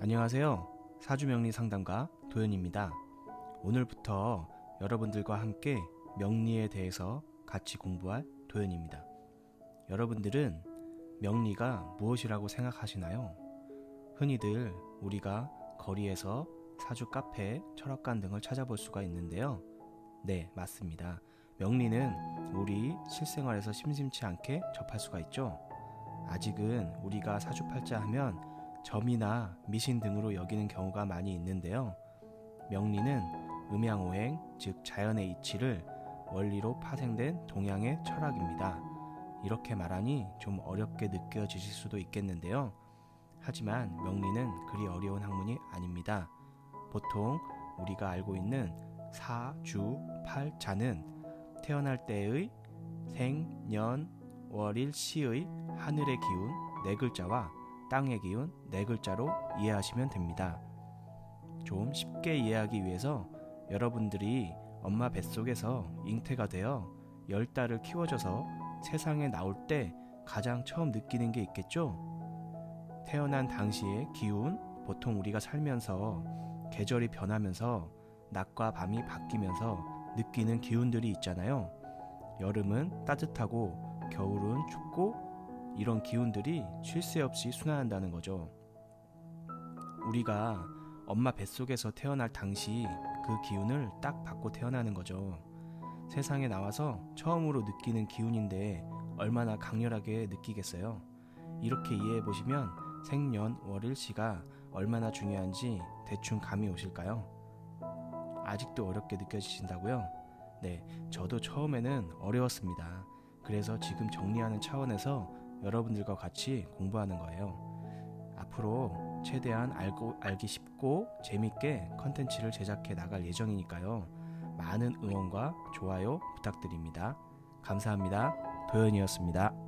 안녕하세요. 사주명리 상담가 도현입니다. 오늘부터 여러분들과 함께 명리에 대해서 같이 공부할 도현입니다. 여러분들은 명리가 무엇이라고 생각하시나요? 흔히들 우리가 거리에서 사주 카페, 철학관 등을 찾아볼 수가 있는데요. 네, 맞습니다. 명리는 우리 실생활에서 심심치 않게 접할 수가 있죠. 아직은 우리가 사주팔자 하면 점이나 미신 등으로 여기는 경우가 많이 있는데요. 명리는 음양오행, 즉 자연의 이치를 원리로 파생된 동양의 철학입니다. 이렇게 말하니 좀 어렵게 느껴지실 수도 있겠는데요. 하지만 명리는 그리 어려운 학문이 아닙니다. 보통 우리가 알고 있는 사, 주, 팔, 자는 태어날 때의 생, 년, 월일, 시의 하늘의 기운 네 글자와 땅의 기운 네 글자로 이해하시면 됩니다. 좀 쉽게 이해하기 위해서 여러분들이 엄마 뱃속에서 잉태가 되어 열 달을 키워져서 세상에 나올 때 가장 처음 느끼는 게 있겠죠? 태어난 당시의 기운, 보통 우리가 살면서 계절이 변하면서 낮과 밤이 바뀌면서 느끼는 기운들이 있잖아요. 여름은 따뜻하고 겨울은 춥고 이런 기운들이 쉴 새 없이 순환한다는 거죠. 우리가 엄마 뱃속에서 태어날 당시 그 기운을 딱 받고 태어나는 거죠. 세상에 나와서 처음으로 느끼는 기운인데 얼마나 강렬하게 느끼겠어요. 이렇게 이해해 보시면 생년 월일 시가 얼마나 중요한지 대충 감이 오실까요? 아직도 어렵게 느껴지신다고요? 네, 저도 처음에는 어려웠습니다. 그래서 지금 정리하는 차원에서 여러분들과 같이 공부하는 거예요. 앞으로 최대한 알고 알기 쉽고 재밌게 컨텐츠를 제작해 나갈 예정이니까요. 많은 응원과 좋아요 부탁드립니다. 감사합니다. 도현이었습니다.